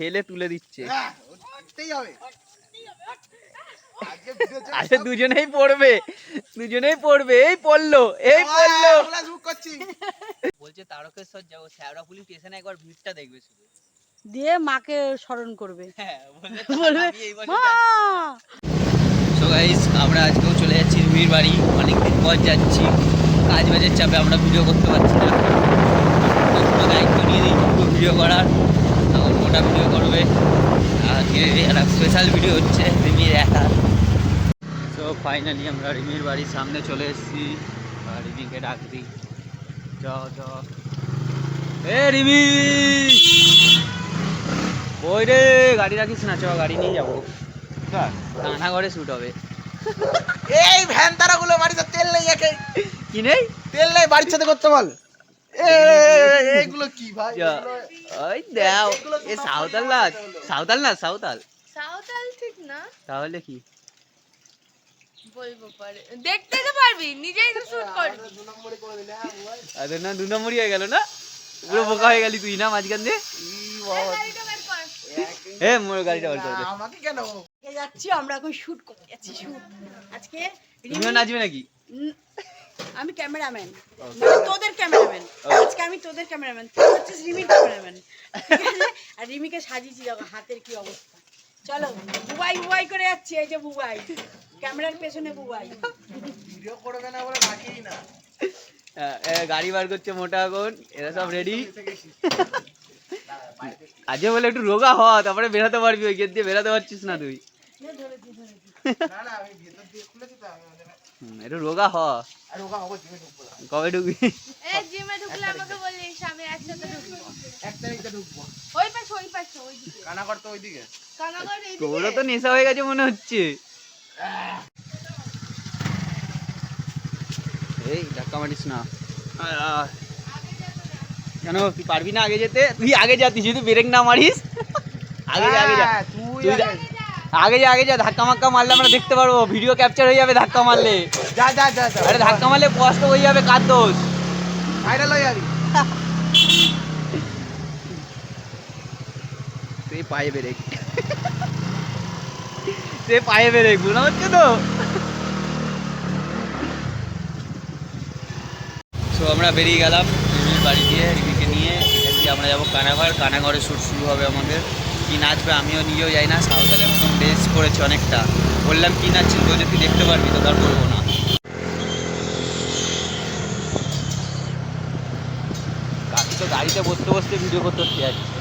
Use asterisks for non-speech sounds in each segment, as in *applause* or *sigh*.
খেলে তুলে দিচ্ছে। হ্যাঁ। আরে *laughs* দুজনেই পড়বে দুজনেই পড়বে। এই পড়ল এই পড়ল। হ্যাঁ, করছি। বলছে তারকেশ্বর যাব শ্যাওড়াফুলি স্টেশনে একবার ভিড়টা দেখবে শুধু। দিয়ে মাকে স্মরণ করবে। হ্যাঁ বলবে *laughs* সো গাইস আমরা আজকেও চলে যাচ্ছি রুহির বাড়ি। অনেকদিন পর যাচ্ছি। কাজ বাজের চাপে আমরা ভিডিও করতে পারছি না। তো দায়িত্ব নিয়ে দিই ভিডিও করার। মোটা ভিডিও করবে। আর ধীরে ধীরে একটা স্পেশাল ভিডিও হচ্ছে রিমির একা সো ফাইনালি আমরা রিমির বাড়ির সামনে চলে এসেছি। রিমিকে ডাক দিই। চ চ এ রিমি! ওই রে? গাড়ি রাখিস না? চ গাড়ি নিয়ে যাব। কানা ঘরে শুট হবে। এই ভ্যান তারাগুলো বাড়িতে তেল নেই একে। কি নেই? তেল নেই বাড়ির সাথে করতে বল। এ, *laughs* এইগুলো কি ভাই? ওই দাও। এ সাঁওতাল না সাঁওতাল না সাঁওতাল। সাঁওতাল ঠিক না। তাহলে কি? বলব পারে। দেখতে তো পারবি নিজেই তো শুট করবি। হ্যাঁ। আরে না দু নম্বরই হয়ে গেল না? পুরো বোকা হয়ে গেলি তুই না মাঝখান দিয়ে? ই বাবা, গাড়িটা বের কর। এ মোর গাড়িটা আমাকে কেন? যাচ্ছি আমরা এখন শুট করতে যাচ্ছি শুট আজকে তুমিও নাচবে নাকি? *laughs* আমি ক্যামেরাম্যান। তোদের ক্যামেরাম্যান। আজকে আমি তোদের ক্যামেরাম্যান। তুই হচ্ছিস রিমির ক্যামেরাম্যান। আর রিমিকে সাজিয়েছি দেখো হাতের কি অবস্থা। চলো বুবাই বুবাই করে যাচ্ছি এই যে বুবাই। ক্যামেরার পেছনে বুবাই। ভিডিও করবে না বলে বাকিই না। গাড়ি বার করছে মোটা এখন এরা সব রেডি আজকে বলে একটু রোগা হ তারপরে বেরাতে পারবি ওই গেট দিয়ে বেরাতে পারছিস না তুই। না না আমি ভেতর দিয়ে খুলেছি তো আমি ওদের- হুম, একটু রোগা হ। আর ওকে হবে জিমে ঢুকবো কবে ঢুকবি? এ জিমে ঢুকলে আমাকে বলিস আমি একসাথে ঢুকবো। এক তারিখে ঢুকবো। ওই পাশে ওই পাশে ওই দিকে। কানাগড় তো ওইদিকে। কানাগড় এই তোরও তো নেশা হয়ে গেছে মনে হচ্ছে। এই ধাক্কা মারিস না। কেন তুই পারবি না আগে যেতে? তুই আগে যা তুই যদি ব্রেক না মারিস। আগে যা আগে যা। হ্যাঁ, তুই তুই যা। আগে- যা আগে যা ধাক্কা মাক্কা মারলে আমরা দেখতে পারব। ভিডিও ক্যাপচার হয়ে যাবে ধাক্কা মারলে। যা যা যা আরে ধাক্কা মারলে কষ্ট হয়ে যাবে কার দোষ? ভাইরাল হয়ে যাবি। তুই পায়ে ব্রেক সে পায়ে ব্রেক মনে হচ্ছে তো। তো আমরা বেরিয়ে গেলাম রিমির বাড়ি দিয়ে রিমিকে নিয়ে আমরা যাব কানাঘর। কানাঘরে শ্যুট শুরু হবে আমাদের। কি নাচবে আমিও নিজেও যাই না। সাঁওতালের মতন ড্রেস করেছে অনেকটা। বললাম, কি নাচছিস বলে তুই দেখতে পারবি তো তার বলব না। তো গাড়িতে বসতে বসতে ভিডিও করতে হচ্ছে যাচ্ছে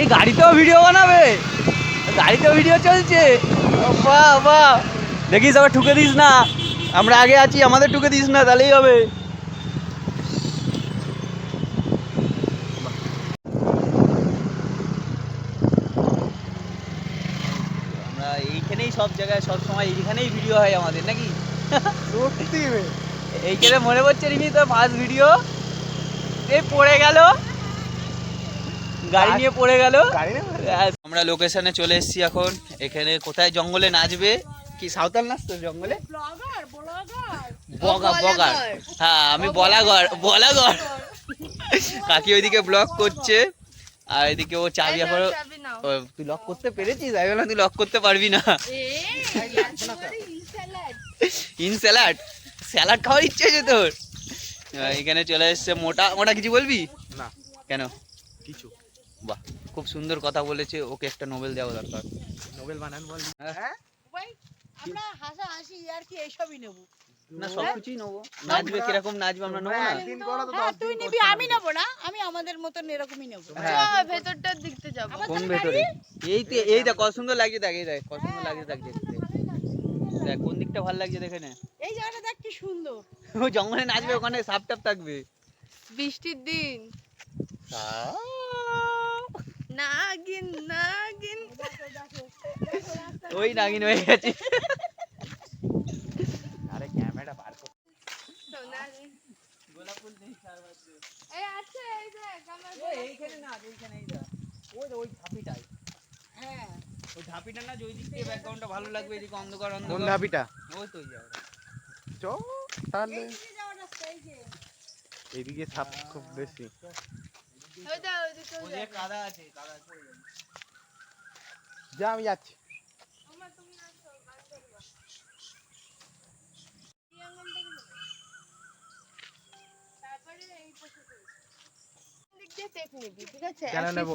এই গাড়িতেও ভিডিও বানাবে? গাড়িতেও ভিডিও চলছে? বাহ বাহ। দেখিস, আবার ঠুকে দিস না। আমরা আগে আছি, আমাদের ঠুকে দিস না, তাহলেই হবে আমরা এইখানেই সব জায়গায় সব সময় এইখানেই ভিডিও হয় আমাদের নাকি? সত্যি। এইখানে মনে পড়ছে রিমি তো ফার্স্ট ভিডিও এই পড়ে গেল। গাড়ি নিয়ে পড়ে গেল? আমরা লোকেশনে চলে এসেছি এখন। এখানে কোথায় জঙ্গলে নাচবে? কি সাঁওতাল নাচ তো জঙ্গলে? Blogger blogger. বগা বগা। হ্যাঁ আমি বলাগড় বলাগড় কাকি ওইদিকে ব্লক করছে। আর এদিকে ও চাবি এখন ও, তুই লক করতে পেরেছিস? আমি বললাম তুই লক করতে পারবি না। In salad. স্যালাড খাওয়ার ইচ্ছে আছে তোর। এখানে চলে এসছে মোটা মোটা কিছু বলবি? না। কেন? কিছু। বাহ খুব সুন্দর কথা বলেছে। ওকে একটা নোবেল দেওয়া দরকার। নোবেল বানান বল। হ্যাঁ? হ্যাঁ আমরা হাসা হাসি আর কি এইসবই নেব। না সব কিছুই নেব। নাচবে কীরকম নাচবে আমরা নেব না? হ্যাঁ দশ তুই নিবি আমি নেব না আমি আমাদের মতন এরকমই নেব। হ্যাঁ। ভেতরটার দিকতে যাব। কোন ভেতরে? এই তো এই দেখ কত সুন্দর লাগছে দেখ এই দেখ কত সুন্দর লাগছে দেখ দেখতে। দেখ কোন দিকটা ভালো লাগছে দেখে নে। এই জায়গাটা দেখ কি সুন্দর। ও জঙ্গলে নাচবে ওখানে সাপ টাপ থাকবে। বৃষ্টির দিন। নাগিন নাগিন। ওই নাগিন হয়ে গেছে আরে ক্যামেরা বার কর তো নাগিন গোলাপ ফুল নেই চার পাঁচটা। এই আছে এই দেখ আমার ও, এইখানে না এইখানে এইটা ওই যে ওই ঝাঁপিটাই হ্যাঁ। ওই ঝাঁপিটা না যে ওই দিক থেকে ব্যাকগ্রাউন্ডটা ভালো লাগবে এদিকে অন্ধকার কোন অন্ধকার ধাপিটা ওই তো ওই জায়গাটা। চ তাহলে। এই যে এই যে। এদিকে সাপ খুব বেশি। ওই দা ওই ওদের কাদা আছে কাদা আছে। যা আমি যাচ্ছি। Step নিবি, ঠিক আছে? কেন নেব?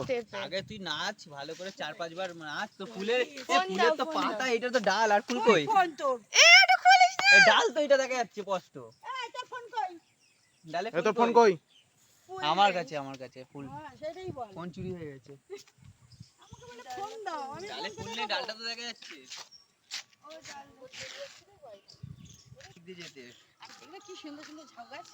আগে তুই নাচ ভালো করে চার পাঁচবার নাচ তো ফুলের ফুলের তো পাতা এটা তো ডাল আর ফুল কই? ফোন তোর এ, ডাল তো এটা দেখা যাচ্ছে স্পষ্ট তোর ফোন কই? ডালে এ তোর ফুল ফোন কই? আমার কাছে আমার কাছে ফুল। হ্যাঁ, সেটাই বল। ফোন চুরি হয়ে গেছে। আমাকে বলে ফোন দাও আমি ডালে ফুল নেই ডালটা তো দেখা যাচ্ছে। ও ডাল। দিয়ে যেতে। আর এগুলো কি সুন্দর সুন্দর ঝাউ গাছ?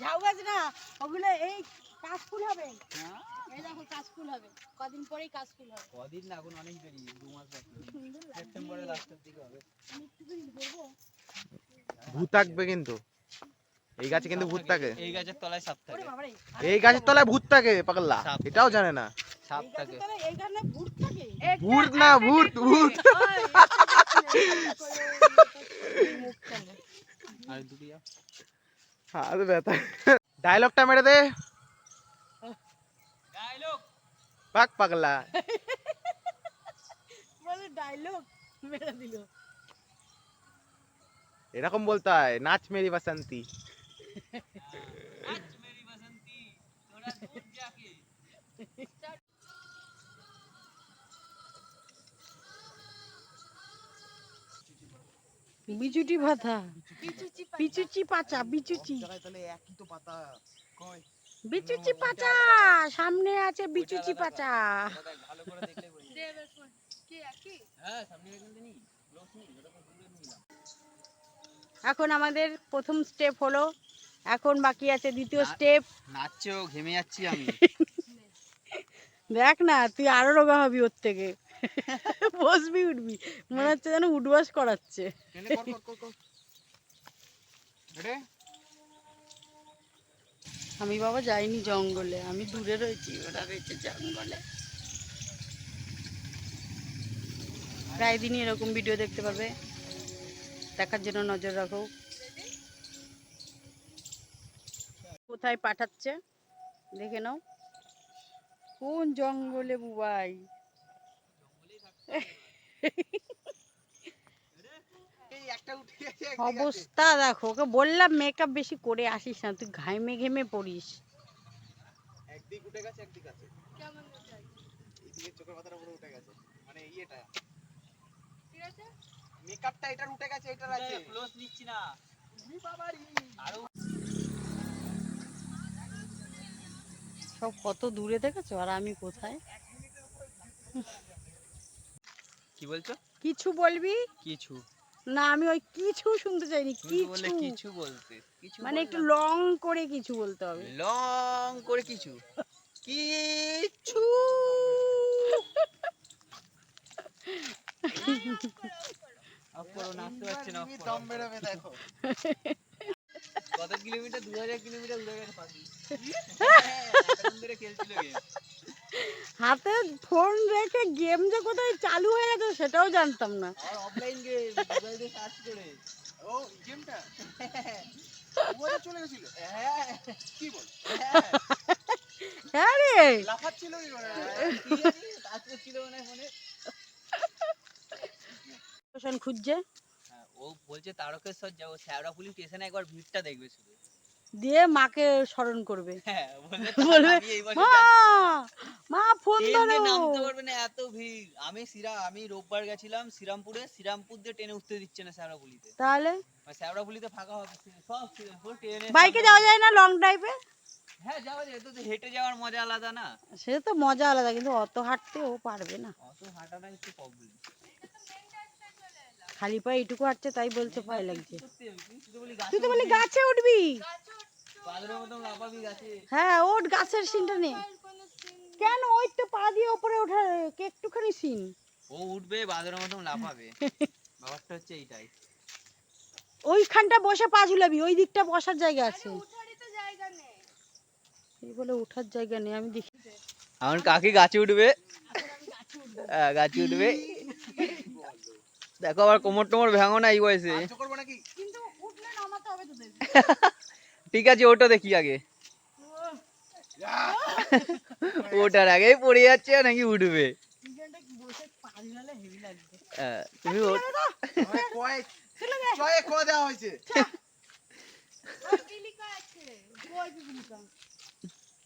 ঝাউ গাছ না ওগুলো এই কাশফুল হবে। হ্যাঁ, এই দেখো কাশফুল হবে। কদিন পরেই কাশফুল হবে। কদিন না এখন অনেক দেরি দু মাস সেপ্টেম্বরের লাস্টের দিকে হবে। ভূত থাকবে কিন্তু। এই গাছে কিন্তু ভূত থাকে। এই গাছের তলায় সাপ থাকে। এই গাছের তলায় ভূত থাকে পাগলা। এটাও জানে না। সাপ থাকে। এই গাছ না ভূত থাকে। ভূত না ভূত ভূত। আর দুটি। হাত ব্যথা ডায়লগটা মেরে দে পাক পাগলা বলে ডায়লগ মেরে দিল এরকম বলতে হয় নাচ মেরি বাসন্তী বিচুটি ভাতা পিচুচি পাতা। বিচুচি পাচা বিচুচি তাহলে একই তো পাতা। কই? বিচুচি পাচা সামনে আছে বিচুচি পাচা? হ্যাঁ সামনে এখানে আমাদের প্রথম স্টেপ হলো এখন বাকি আছে দ্বিতীয় স্টেপ। নাচছেও ঘেমে যাচ্ছি আমি। দেখ না তুই আরও রোগা হবি ওর থেকে। বসবি উঠবি। মনে হচ্ছে যেন উঠবাস করাচ্ছে এনে কর কর কর কর রে আমি বাবা যাইনি জঙ্গলে, আমি দূরে রয়েছি, ওরা রয়েছে জঙ্গলে। প্রায় দিনই এরকম ভিডিও দেখতে পাবে। দেখার জন্য নজর রাখো। কোথায় পাঠাচ্ছে? দেখে নাও। কোন জঙ্গলে বুবাই এই একটা উঠে গেছে অবস্থা দেখো ওকে বললাম মেকআপ বেশি করে আসিস না তুই ঘামে ঘেমে পড়িস। একদিক উঠে গেছে একদিক আছে। কেমন এইদিকে চোখের পাতাটা পুরো উঠে গেছে। মানে ইয়েটা। ঠিক আছে? মেকআপটা এটার উঠে গেছে এটার আছে। ক্লোজ নিচ্ছি না। আরও সব কত দূরে দেখেছ? আর আমি কোথায়? কি বলছো? কিছু বলবি? কিছু। না আমি ওই কিছু শুনতে চাইনি কিছু। কিছু বলতে কিছু মানে একটু লং করে কিছু বলতে হবে। লং করে কিছু। কিছু। কত কিলোমিটার দু হাজার কিলোমিটার উড়ে গেছে পাখি। *laughs* খেলছিল। হাতে ফোন রেখে গেম যে কোথায় চালু হয়ে গেছে সেটাও জানতাম না। অফলাইন গেম সার্চ করে। ও গেমটা ওটা চলে গেছিল? হ্যাঁ। কি বল? হ্যাঁ রে। লাফাচ্ছিল কি করে? কি জানি, কাজ করছিল ফোনে খুঁজছে। হ্যাঁ, ও বলছে তারকেশ্বর যাব। শ্যাওড়াফুলি স্টেশনে একবার ভিড়টা দেখবে শুধু। দিয়ে মাকে স্মরণ করবে। হ্যাঁ বলবে মা মা ফোন ধরো। নামতে পারবে না এত ভিড়। আমি সিরা আমি রোববার গেছিলাম শ্রীরামপুরে শ্রীরামপুর দিয়ে ট্রেনে উঠতে দিচ্ছে না শ্যাওড়াফুলিতে তাহলে? শ্যাওড়াফুলিতে ফাঁকা হবে সব শ্রীরামপুর ট্রেনে বাইকে যাওয়া যায় না লং ড্রাইভে হ্যাঁ যাওয়া যায় তো হেঁটে যাওয়ার মজা আলাদা না। সে তো মজা আলাদা কিন্তু অত হাঁটতে ও পারবে না। অত হাঁটাটা একটু প্রবলেম খালি পায়ে এটুকু হাঁটছে তাই বলছে ভয় লাগছে। তুই তো বলি গাছে উঠবি? হ্যাঁ ওঠ গাছের সিনটা নে। কেন ওই তো পা দিয়ে ওপরে ওঠার একটুখানি সিন? ও উঠবে বাদরের মতন লাফাবে। ব্যাপারটা হচ্ছে এইটাই। ওইখানটা বসে পা ঝুলাবি ওই দিকটা বসার জায়গা আছে। উঠারই তো জায়গা নেই। এই বলে ওঠার জায়গা নেই আমি দেখি। আমার কাকি গাছে উঠবে। হ্যাঁ, গাছে উঠবে। দেখো আবার কোমর টোমর ভাঙো না এই বয়সে। করব নাকি কিন্তু উঠলে নামাতে হবে তোদের *laughs* ঠিক আছে ওটা দেখি আগে। ওটার আগেই পড়ে যাচ্ছে নাকি উঠবে? বসে পা ঝোলালে হেভি লাগবে। হ্যাঁ, তুমি কয় দেওয়া হয়েছে পিপিলিকা আছে ওই পিপিলিকা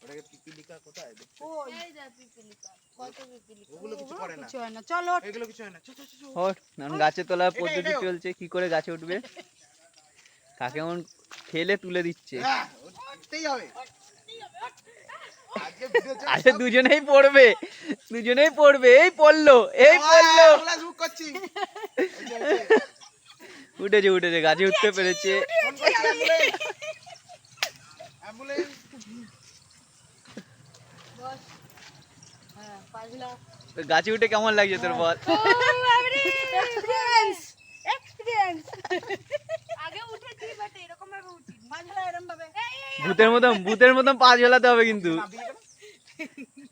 ওটাকে পিপিলিকা কোথায় ওই। এই যা পিপিলিকা কত পিপিলিকা। ওগুলো কিছু করে না। কিছু হয় না চলো এগুলো কিছু হয় না চল, চল, চল, চল। হট এখন গাছে তোলার পদ্ধতি চলছে কি করে গাছে উঠবে? কাকে এমন খেলে তুলে দিচ্ছে? উঠতেই হবে। আরে দুজনেই পড়বে দুজনেই পড়বে এই পড়ল এই পড়ল। *laughs* উঠেছে উঠেছে গাছে উঠতে পেরেছে ফোন করছি, ambulance। ambulance। হ্যাঁ পা ঝোলা গাছে উঠে কেমন লাগছে তোর বল এক্সপিরিয়েন্স এক্সপিরিয়েন্স আগে উঠেছি বাট এরকম ভাবে উঠি পা ঝোলা এরম ভাবে ভূতের মতন ভূতের মতন পা ঝোলাতে হবে কিন্তু না।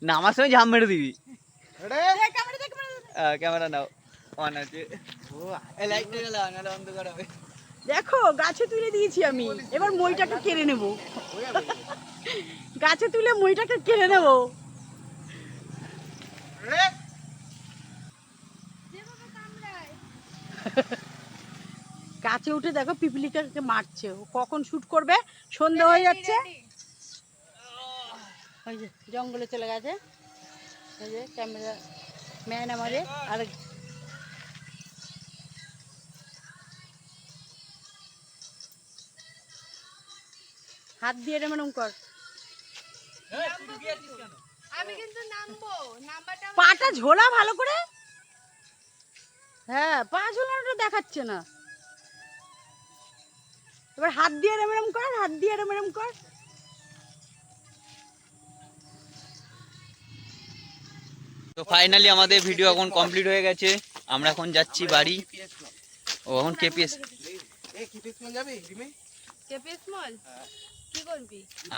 নামার সময় ঝাম মেরে দিবি ক্যামেরা দেখ ক্যামেরা আহ, ক্যামেরা নাও অন আছে দেখো গাছে তুলে দিয়েছি আমি এবার মইটাকে কেড়ে নেব গাছে তুলে মইটাকে কেড়ে নেব গাছে উঠে দেখো পিপিলিকাকে মারছে। ও কখন শুট করবে? সন্ধ্যা হয়ে যাচ্ছে। ওই যে জঙ্গলে চলে গেছে। ওই যে ক্যামেরা ম্যান আমাদের। আর হাত দিয়ে এরম এরম কর। আমি কিন্তু নামবো। নাম্বারটা পাটা ঝোলা ভালো করে? হ্যাঁ পা ঝোলানোটা দেখাচ্ছে না। এবার হাত দিয়ে এরম এরম কর হাত দিয়ে এরম এরম কর। তো ফাইনালি আমাদের ভিডিও এখন কমপ্লিট হয়ে গেছে। আমরা এখন যাচ্ছি বাড়ি। ও এখন কেপিএস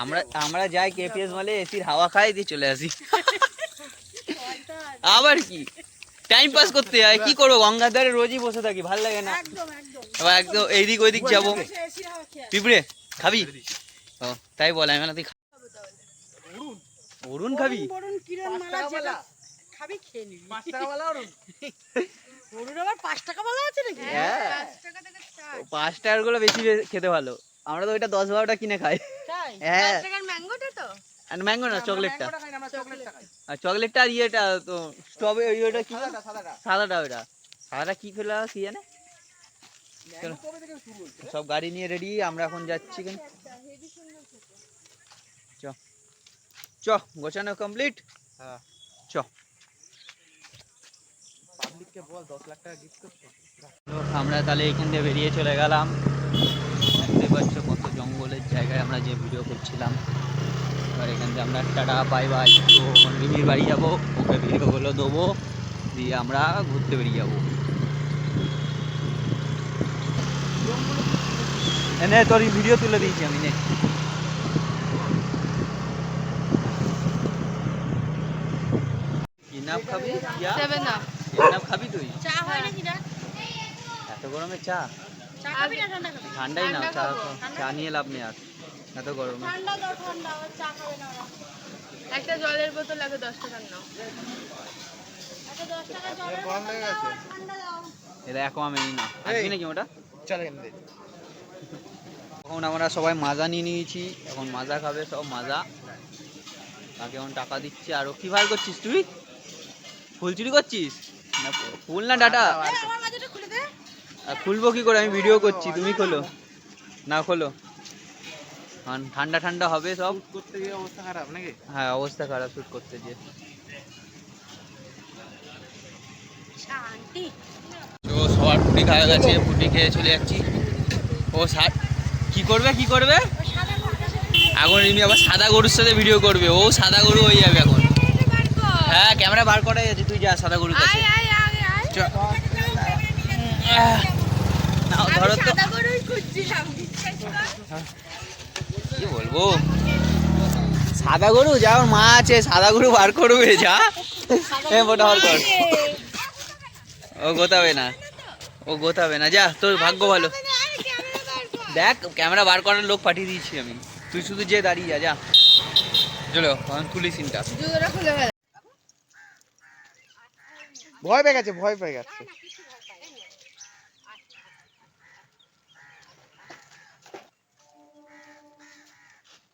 আমরা আমরা যাই কেপিএস মলে এসির হাওয়া খাই দিয়ে চলে আসি। আবার কি? টাইম পাস করতে হয় কি করব? গঙ্গার ধারে রোজই বসে থাকি ভালো লাগে না। একদম একদম এইদিক ওইদিক যাব। পিঁপড়ে খাবি? ও তাই বলে আমি না তুই অরুণ। খাবি? পাঁচ টাকা বালা। খাবি *laughs* আবার পাঁচ টাকা বলা আছে নাকি? হ্যাঁ। পাঁচ টাকা থেকে স্টার্ট ও পাঁচ টাকারগুলো বেশি খেতে ভালো। আমরা তো ওইটা দশ বারোটা কিনে খাই। তাই? *laughs* হ্যাঁ। ম্যাঙ্গোটা তো? আর ম্যাঙ্গো না চকলেটটা ম্যাঙ্গোটা খাই না, আমরা চকলেটটা খাই। আর চকলেটটা আর ইয়েটা তো স্ট্রবেরি ওইটা কি। সাদাটা ওইটা। সাদাটা কি ফেলা কি জানে? থেকে? সব গাড়ি নিয়ে রেডি আমরা এখন যাচ্ছি কেন? চ। চ গোছানো কমপ্লিট হ্যাঁ। চ। আমরা তাহলে এখান দিয়ে বেরিয়ে চলে গেলাম। দেখতে পাচ্ছ কত জঙ্গলের জায়গায় আমরা যে ভিডিও করছিলাম। এবার এখান থেকে আমরা টাটা বাই বাই তো রিমির বাড়ি যাব ওকে ভিডিওগুলো দেবো দিয়ে আমরা ঘুরতে বেরিয়ে যাব। এনে তোর ভিডিও তুলে দিয়েছি আমি নে? কিনাপ খাবি? সেভেন আপ কিনাপ খাবি তুই? চা হয় নাকি না এত গরমে চা? চা খাবি না ঠান্ডা খাবি? ঠান্ডাই না চা চা নিয়ে লাভ নেই আর। এত গরমে। ঠান্ডা দাও ঠান্ডা চা খাবে না একটা জলের বোতল লাগে দশ টাকার নাও। একটা দশ টাকা জলের গরম ঠান্ডা দাও এটা এক আমি আসবি নাকি ওটা? এখন আমরা সবাই মাজা নিয়ে নিয়েছি এখন মাজা খাবে সব মাজা। তাকে এখন টাকা দিচ্ছি আরও কি ভাই করছিস তুই? ফুল চুরি করছিস? না ফুল না ডাটা? খুলবো কি করে? আমি ভিডিও করছি তুমি খোলো। না খোলো। ঠান্ডা ঠান্ডা হবে সব। করতে গিয়ে অবস্থা খারাপ নাকি? হ্যাঁ অবস্থা খারাপ শুট করতে গিয়ে। শান্তি। তো সবার ফুটি খাওয়া গেছে ফুটি খেয়ে চলে যাচ্ছি। ও ষাট কি করবে কি করবে? এখন রিমি আবার সাদা গরুর সাথে ভিডিও করবে। ও সাদা গরু হয়ে যাবে এখন। হ্যাঁ ক্যামেরা বার করাই আছে তুই যা সাদা গরুর কাছে। ধরো তো। কি বলব? সাদা গরু? যা মা আছে সাদা গরু বার করবে যা। হ্যাঁ বার কর। ও গোতাবে না। ও গোতাবে না। যা তোর ভাগ্য ভালো। দেখ ক্যামেরা বার করার লোক পাঠিয়ে দিয়েছি আমি। তুই শুধু যে দাঁড়িয়ে যা যা। চলো এখন তুলি সিনটা ভয় পেয়ে গেছে ভয় পেয়ে গেছে।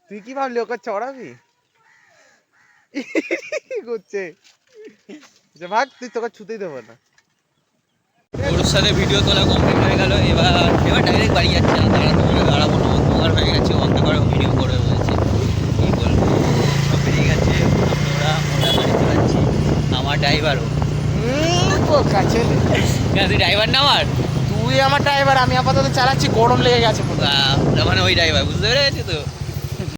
তুই কি ভাবলি ওকে চড়াবি? করছে। যে ভাগ তুই তোকে ছুতেই দেবো না। ওর সাথে ভিডিও তোলা কমপ্লিট হয়ে গেল। এবার এবার ডাইরেক্ট বাড়ি যাচ্ছে না দাঁড়া তোমাকে দাঁড়াবো না অন্ধকার হয়ে গেছে অন্ধকার ভিডিও করে বলছে। কি বলব? সব বেরিয়ে গেছে আমরা মোটা গাড়ি চালাচ্ছি আমার ড্রাইভারও কেন ড্রাইভার না আমার? তুই আমার ড্রাইভার আমি আপাতত চালাচ্ছি গরম লেগে গেছে মানে ওই ড্রাইভার বুঝতে পেরে গেছি তো?